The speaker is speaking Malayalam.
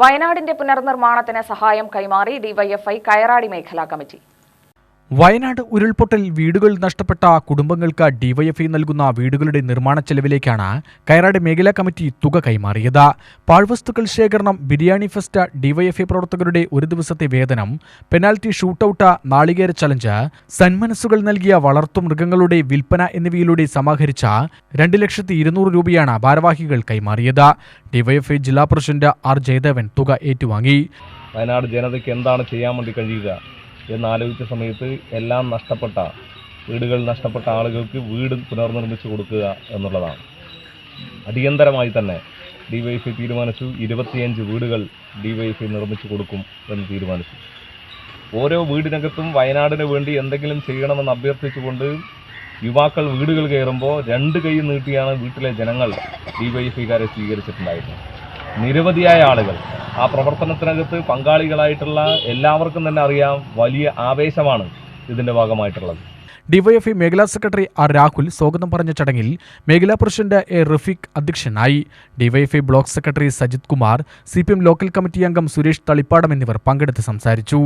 വയനാടിന്റെ പുനർനിർമ്മാണത്തിന് സഹായം കൈമാറി ഡിവൈഎഫ്ഐ കയറാടി മേഖലാ കമ്മിറ്റി. വയനാട് ഉരുൾപൊട്ടൽ വീടുകൾ നഷ്ടപ്പെട്ട കുടുംബങ്ങൾക്ക് ഡിവൈഎഫ്ഐ നൽകുന്ന വീടുകളുടെ നിർമ്മാണ ചെലവിലേക്കാണ് കയറാട് മേഖലാ കമ്മിറ്റി തുക കൈമാറിയത്. പാഴ്വസ്തുക്കൾ ശേഖരണം ബിരിയാണി ഫെസ്റ്റ് ഡിവൈഎഫ്ഐ പ്രവർത്തകരുടെ ഒരു ദിവസത്തെ വേതനം പെനാൽറ്റി ഷൂട്ടൌട്ട് നാളികേര ചലഞ്ച് സന്മനസ്സുകൾ നൽകിയ വളർത്തു മൃഗങ്ങളുടെ വിൽപ്പന എന്നിവയിലൂടെ സമാഹരിച്ച രണ്ട് ലക്ഷത്തി ഇരുന്നൂറ് രൂപയാണ് ഭാരവാഹികൾ കൈമാറിയത്. ഡിവൈഎഫ്ഐ ജില്ലാ പ്രസിഡന്റ് ആർ ജയദേവൻ തുക ഏറ്റുവാങ്ങി. വയനാട് ജനതയ്ക്ക് എന്താണ് ചെയ്യാൻ വേണ്ടി കഴിയുക? എന്നാലോചിച്ച സമയത്ത് എല്ലാം നഷ്ടപ്പെട്ട വീടുകൾ നഷ്ടപ്പെട്ട ആളുകൾക്ക് വീട് പുനർനിർമ്മിച്ചു കൊടുക്കുക എന്നുള്ളതാണ്. അടിയന്തരമായി തന്നെ ഡിവൈഎഫ്ഐ തീരുമാനിച്ചു. ഇരുപത്തിയഞ്ച് വീടുകൾ ഡിവൈഎഫ്ഐ നിർമ്മിച്ചു കൊടുക്കും എന്ന് തീരുമാനിച്ചു. ഓരോ വീടിനകത്തും വയനാടിന് വേണ്ടി എന്തെങ്കിലും ചെയ്യണമെന്ന് അഭ്യർത്ഥിച്ചുകൊണ്ട് യുവാക്കൾ വീടുകൾ കയറുമ്പോൾ രണ്ട് കൈ നീട്ടിയാണ് വീട്ടിലെ ജനങ്ങൾ ഡിവൈഎഫ്ഐക്കാരെ സ്വീകരിച്ചിട്ടുണ്ടായിരുന്നത്. നിരവധിയായ ആളുകൾ ആ പ്രവർത്തനത്തിനകത്ത് പങ്കാളികളായിട്ടുള്ള എല്ലാവർക്കും തന്നെ അറിയാം വലിയ ആവേശമാണ് ഇതിന്റെ ഭാഗമായിട്ടുള്ളത്. ഡിവൈഎഫ്ഐ മേഖലാ സെക്രട്ടറി ആർ രാഹുൽ സ്വാഗതം പറഞ്ഞ ചടങ്ങിൽ മേഖലാ പ്രസിഡന്റ് എ റഫീഖ് അധ്യക്ഷനായി DYFI block secretary Sajith Kumar C local committee അംഗം സുരേഷ് തളിപ്പാടം എന്നിവർ പങ്കെടുത്ത് സംസാരിച്ചു.